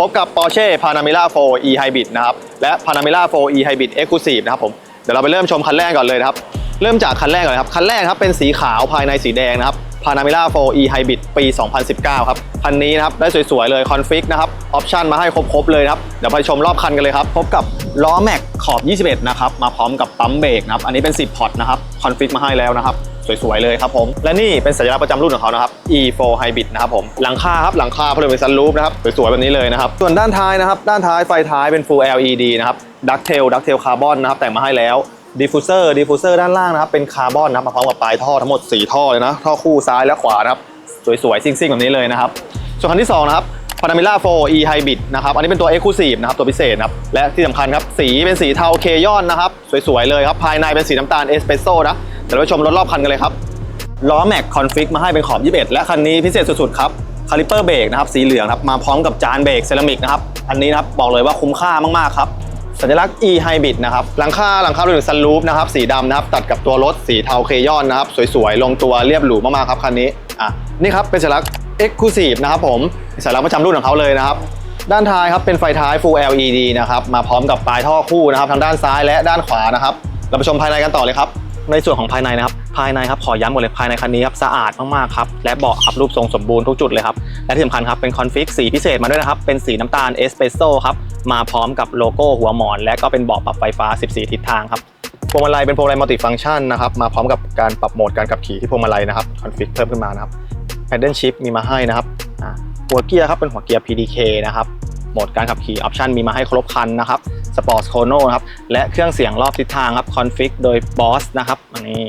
พบกับ Porsche Panamera 4 e Hybrid นะครับ และ Panamera 4 e Hybrid Exclusive นะครับผม เดี๋ยวเราไปเริ่มชมคันแรกก่อนเลยนะครับ เริ่มจากคันแรกก่อนเลยครับคันแรกครับเป็นสีขาวภายในสีแดงนะครับ Panamera 4 e Hybrid ปี 2019 ครับ คันนี้นะครับ ได้สวยๆ เลยคอนฟิกนะครับ ออปชันมาให้ครบๆ เลยนะครับ เดี๋ยวไปชมรอบคันกันเลยครับ พบกับล้อแม็กขอบ 21 นะครับ มาพร้อมกับปั๊มเบรกนะครับ อันนี้เป็น 10 พอร์ตนะครับ คอนฟิกมาให้แล้วนะครับ สวยๆเลยครับผม และนี่เป็นสัญลักษณ์ประจำรุ่นของเขานะครับ E4 Hybrid นะครับผมหลังคาครับหลังคาเพลิงเป็นซันรูฟนะครับสวยๆแบบนี้เลยนะครับส่วนด้านท้ายนะครับด้านท้ายไฟท้ายเป็น Full LED นะครับ Ducktail Ducktail Carbon นะครับแต่งมาให้แล้วดิฟฟูเซอร์ดิฟฟูเซอร์ด้านล่างนะครับเป็นคาร์บอนนะครับมาพร้อมกับปลายท่อทั้งหมด 4 ท่อเลยนะท่อคู่ซ้ายและขวานะครับสวยๆซิ่งๆแบบนี้เลยนะครับส่วนคันที่2นะครับ Panamera 4 e Hybrid นะครับอันนี้เป็นตัว Exclusive นะครับตัวพิเศษนะครับและที่สำคัญครับสีเป็นสีเทาเคยอนนะครับสวยๆเลยครับภายในเป็นสีน้ำตาลเอสเปรสโซ่นะ เดี๋ยวไปชมรถรอบคันกันเลยครับ ล้อแม็กคอนฟิกมาให้เป็นขอบ 21 และคันนี้พิเศษสุดๆครับคาลิเปอร์เบรกนะครับสีเหลืองครับมาพร้อมกับจานเบรกเซรามิกนะครับอันนี้นะครับบอกเลยว่าคุ้มค่ามากๆครับสัญลักษณ์ e hybrid นะครับหลังคาหลังคาเป็นซันรูฟนะครับสีดำนะครับตัดกับตัวรถสีเทาเคยอนนะครับสวยๆ ลงตัวเรียบหรูมากๆครับคันนี้อะนี่ครับเป็นสัญลักษณ์ exclusive นะครับผมสัญลักษณ์ประจำรุ่นของเขาเลยนะครับด้านท้ายครับเป็นไฟท้าย full LED นะครับมาพร้อมกับปลายท่อคู่นะครับทางด้านซ้ายและด้านขวานะครับเราไปชมภายในกันต่อเลยครับ ในส่วนของภายในนะครับ ภายในครับขอย้ำหมดเลยภายในคันนี้ครับสะอาดมากๆครับและเบาะครับรูปทรงสมบูรณ์ทุกจุดเลยครับและที่สำคัญครับเป็นคอนฟิกสีพิเศษมาด้วยนะครับเป็นสีน้ำตาลเอสเปรสโซ่ครับมาพร้อมกับโลโก้หัวหมอน และก็เป็นเบาะปรับไฟฟ้า 14 ทิศทางครับพวงมาลัยเป็นพวงมาลัยมัลติฟังก์ชันนะครับมาพร้อมกับการปรับโหมดการขับขี่ที่พวงมาลัยนะครับคอนฟิกเพิ่มขึ้นมานะครับ Paddle Shift มีมาให้นะครับหัวเกียร์ครับเป็นหัวเกียร์ PDK นะครับ โหมดการขับขี่ออปชันมีมาให้ครบครันนะครับ Sports Chrono นะครับและเครื่องเสียงรอบทิศทางครับคอนฟิกโดย Boss นะครับอันนี้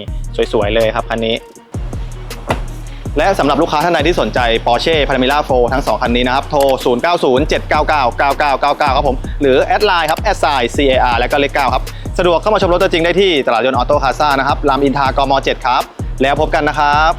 สวยๆเลยครับคันนี้ และสำหรับลูกค้าท่านใดที่สนใจ Porsche Panamera 4 ทั้ง 2 คันนี้นะครับ โทร 0907999999 ครับผม หรือ แอดไลน์ครับแอดไซน์ CAR และก็เลข9ครับ สะดวกเข้ามาชมรถตัวจริงได้ที่ตลาดยนต์ออโต้คาซ่านะครับรามอินทากม 7 ครับ แล้วพบกันนะครับ